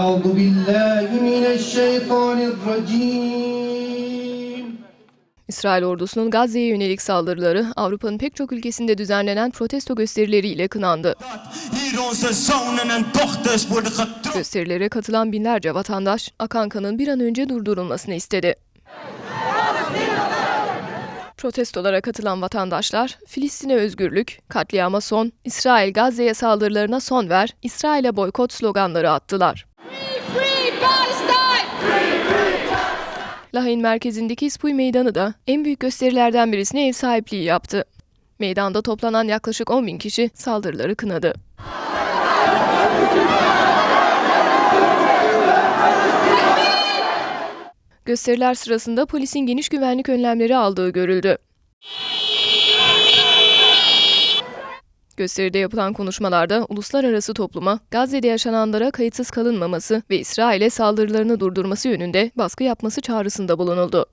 أعوذ بالله من الشيطان الرجيم İsrail ordusunun Gazze'ye yönelik saldırıları Avrupa'nın pek çok ülkesinde düzenlenen protesto gösterileriyle kınandı. Hier onze zonen en dochters worden gedrukt. Gösterilere katılan binlerce vatandaş Akanka'nın bir an önce durdurulmasını istedi. Protestolara katılan vatandaşlar Filistin'e özgürlük, katliama son, İsrail Gazze'ye saldırılarına son ver, İsrail'e boykot sloganları attılar. Lahey'in merkezindeki İspuy Meydanı da en büyük gösterilerden birisine ev sahipliği yaptı. Meydanda toplanan yaklaşık 10 bin kişi saldırıları kınadı. Gösteriler sırasında polisin geniş güvenlik önlemleri aldığı görüldü. Gösteride yapılan konuşmalarda uluslararası topluma Gazze'de yaşananlara kayıtsız kalınmaması ve İsrail'e saldırılarını durdurması yönünde baskı yapması çağrısında bulunuldu.